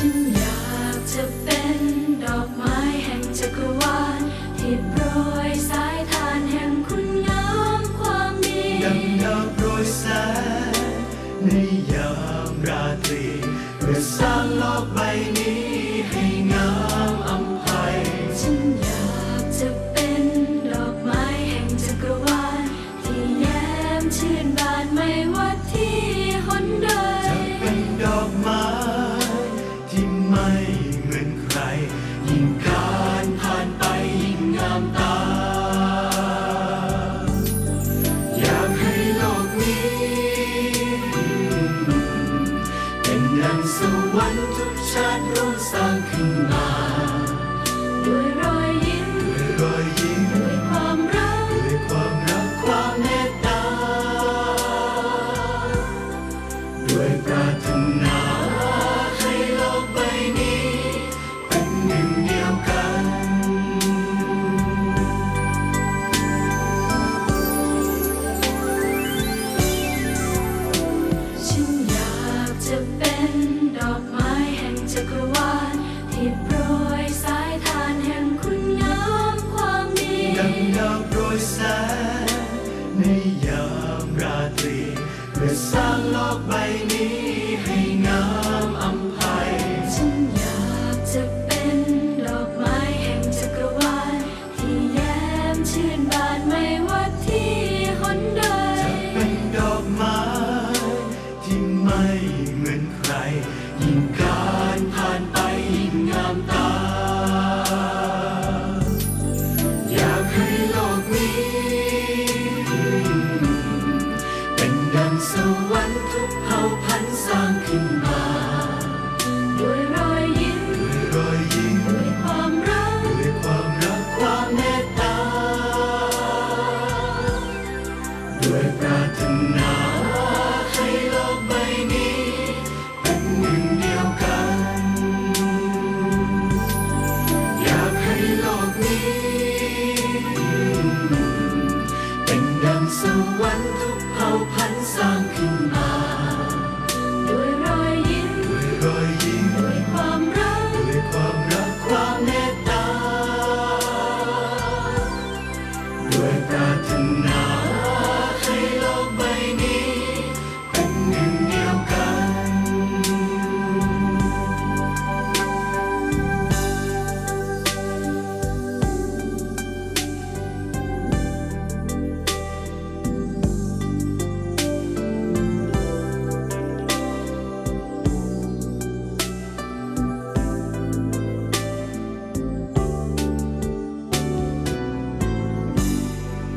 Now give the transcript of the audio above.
ฉันอยากจะเป็นดอกไม้แห่งจักรวาลที่โปรยสายทานแห่งคุณงามความดีดังดาวโปรยแสงในยามราตรีเมื่อ แห่งสวรรค์ทุกชาติร่วมสร้างขึ้นมา ดอกไม้แห่งจักรวาลที่โปรยสายทานแห่งคุณงามความดีดังดาวโรยแสงในยามราตรีเพื่อสร้างโลกใบนี้ ด้วยรอยยิ้มด้วยความรักความเมตตา ด้วยปรารถนาให้โลกใบนี้ เป็นหนึ่งเดียวกัน อยากให้โลกนี้ เป็นดังสวรรค์ทุกเผ่าพันธุ์สร้างขึ้นมา